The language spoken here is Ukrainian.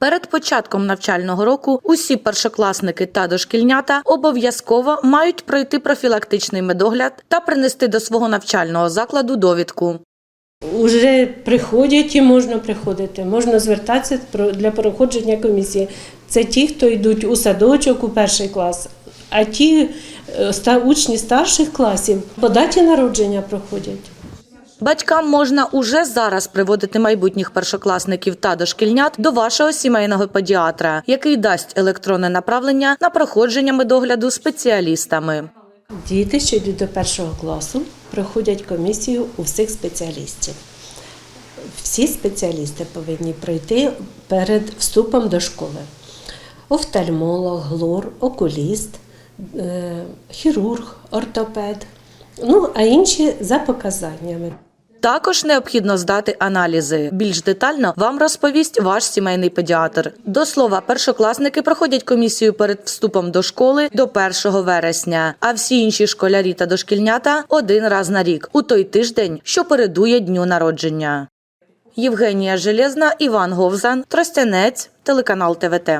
Перед початком навчального року усі першокласники та дошкільнята обов'язково мають пройти профілактичний медогляд та принести до свого навчального закладу довідку. Уже приходять і можна приходити, можна звертатися для проходження комісії. Це ті, хто йдуть у садочок у перший клас, а ті е, учні старших класів по даті народження проходять. Батькам можна уже зараз приводити майбутніх першокласників та дошкільнят до вашого сімейного педіатра, який дасть електронне направлення на проходження медогляду спеціалістами. Діти, що йдуть до першого класу, проходять комісію у всіх спеціалістів. Всі спеціалісти повинні пройти перед вступом до школи. Офтальмолог, глор, окуліст, е, хірург, ортопед, ну а інші за показаннями. Також необхідно здати аналізи. Більш детально вам розповість ваш сімейний педіатр. До слова, першокласники проходять комісію перед вступом до школи до 1 вересня, а всі інші школярі та дошкільнята один раз на рік у той тиждень, що передує дню народження. Євгенія Железна, Іван Говзан, Тростянець, телеканал ТВТ.